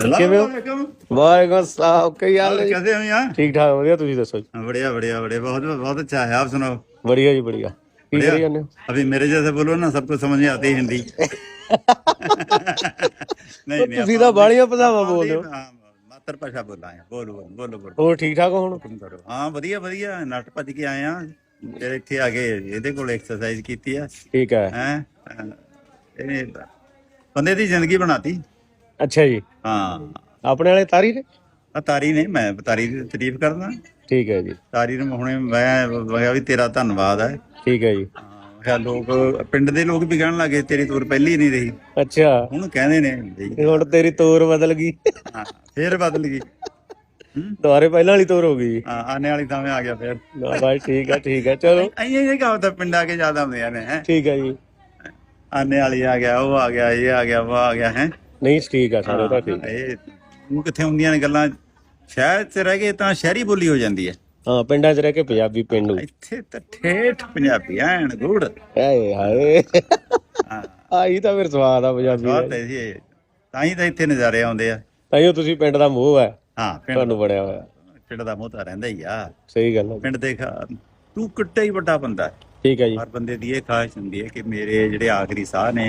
ਕਿਵੇਂ ਹੋ? ਵਾਲੇਕੁਮ ਸਲਾਮ ਹਾਲ ਕਿਵੇਂ ਹੋ ਠੀਕ ਠਾਕ ਵਧੀਆ ਤੁਸੀਂ ਦੱਸੋ ਜੀ? ਬੜਿਆ ਬੜਿਆ ਬੜੇ ਬਹੁਤ ਬਹੁਤ ਅੱਛਾ ਹੈ ਆਪ ਸੁਣਾਓ? ਬੜੀਆ ਜੀ ਬੜੀਆ ਕੀ ਕਰੀ ਜਾਂਦੇ ਹੋ? ਅਭੀ ਮੇਰੇ ਜੈਸੇ ਬੋਲੋ ਨਾ ਸਭ ਕੁਝ ਸਮਝ ਆਤੀ ਹਿੰਦੀ। ਨਹੀਂ ਨਹੀਂ ਤੁਸੀਂ ਤਾਂ ਬਾਲੀਆਂ ਭਾਸ਼ਾਵਾਂ ਬੋਲਦੇ ਹੋ। ਮਾਤਰ ਭਾਸ਼ਾ ਬੋਲਾਂ ਬੋਲੋ ਬੋਲੋ ਬੋਲੋ ਹੋਰ ਠੀਕ ਠਾਕ ਹੋ ਹੁਣ? ਹਾਂ ਵਧੀਆ ਵਧੀਆ ਨੱਟ ਭੱਜ ਕੇ ਆਏ ਆ ਤੇਰੇ ਇੱਥੇ ਆ ਕੇ ਇਹਦੇ ਕੋਲ ਐਕਸਰਸਾਈਜ਼ ਕੀਤੀ ਆ। ਠੀਕ ਹੈ। ਹੈ? ਇਹਨੇ ਬੰਦੇ ਦੀ ਜ਼ਿੰਦਗੀ ਬਣਾਤੀ। ਅੱਛਾ ਜੀ। ਹਾਂ। ਆਪਣੇ ਵਾਲੇ ਤਾਰੀ ਨੇ? ਆ ਤਾਰੀ ਨੇ ਮੈਂ ਤਾਰੀ ਦੀ ਤਾਰੀਫ ਕਰਦਾ। ਠੀਕ ਹੈ ਜੀ। ਤਾਰੀ ਨੂੰ ਹੁਣੇ ਮੈਂ ਮੈਂ ਵੀ ਤੇਰਾ ਧੰਨਵਾਦ ਹੈ। ਠੀਕ ਹੈ ਜੀ। ਹਾਂ ਲੋਕ ਪਿੰਡ ਦੇ ਲੋਕ ਵੀ ਕਹਿਣ ਲੱਗੇ ਤੇਰੀ ਤੋਰ ਪਹਿਲੀ ਨਹੀਂ ਰਹੀ। ਅੱਛਾ। ਹੁਣ ਕਹਿੰਦੇ ਨੇ ਬਈ, ਹੁਣ ਤੇਰੀ ਤੋਰ ਬਦਲ ਗਈ। ਹਾਂ ਫੇਰ ਬਦਲ ਗਈ। ਹੂੰ? ਦੁਬਾਰੇ ਪਹਿਲਾਂ ਵਾਲੀ ਤੋਰ ਹੋ ਗਈ। ਹਾਂ ਆਨੇ ਵਾਲੀ ਥਾਂ ਆ ਗਿਆ ਫੇਰ। ਨਾ ਭਾਈ ਠੀਕ ਹੈ ਠੀਕ ਹੈ ਚਲੋ। ਐਂ ਇਹ ਕਹਾਵਤ ਆ, ਪਿੰਡਾਂ ਕੇ ਜ਼ਿਆਦਾ ਹੁੰਦੀਆਂ ਨੇ ਹੈ। ਠੀਕ ਹੈ ਜੀ। ਆਨੇ ਵਾਲੀ ਆ ਗਿਆ ਉਹ ਆ ਗਿਆ ਇਹ ਆ ਗਿਆ ਉਹ ਆ ਗਿਆ ਹੈ। ਨਹੀਂ ਠੀਕ ਹੈ ਸਾਰੇ ਤਾਂ ਠੀਕ ਇਹ ਉਹ ਕਿੱਥੇ ਹੁੰਦੀਆਂ ਨੇ ਗੱਲਾਂ? ਸ਼ਹਿਰ 'ਚ ਰਹਿ ਕੇ ਤਾਂ ਸ਼ਹਿਰੀ ਬੋਲੀ ਹੋ ਜਾਂਦੀ ਹੈ। ਹਾਂ ਪਿੰਡਾਂ 'ਚ ਰਹਿ ਕੇ ਪੰਜਾਬੀ ਪਿੰਡੂ ਇੱਥੇ ਤਾਂ ਠੇਠ ਪੰਜਾਬੀ ਐਨ ਗੁੜ ਹਾਏ ਹਾਏ। ਹਾਂ। ਆਈ ਤਾਂ ਫਿਰ ਸਵਾਦ ਆ ਪੰਜਾਬੀ ਦਾ। ਬਹੁਤ ਹੈ। ਜੀ। ਤਾਂ ਹੀ ਤਾਂ ਇੱਥੇ ਨਜ਼ਾਰੇ ਆਉਂਦੇ ਆ। ਤਾਈਓ ਤੁਸੀਂ ਪਿੰਡ ਦਾ ਮੋਹ ਹੈ। ਹਾਂ ਪਿੰਡ ਤੁਹਾਨੂੰ ਬਣਿਆ ਹੋਇਆ। ਪਿੰਡ ਦਾ ਮੋਹ ਤਾਂ ਰਹਿੰਦਾ ਹੀ ਆ। ਸਹੀ ਗੱਲ ਹੈ ਪਿੰਡ ਦੇ ਖਾ- ਤੂੰ ਕਿੱਡਾ ਹੀ ਵੱਡਾ ਬੰਦਾ। ਹੈ। ਠੀਕ ਹੈ ਜੀ। ਹਰ ਬੰਦੇ ਦੀ ਇਹ ਖਾਹਿਸ਼ ਹੁੰਦੀ ਹੈ ਕਿ ਮੇਰੇ ਜਿਹੜੇ ਆਖਰੀ ਸਾਹ ਨੇ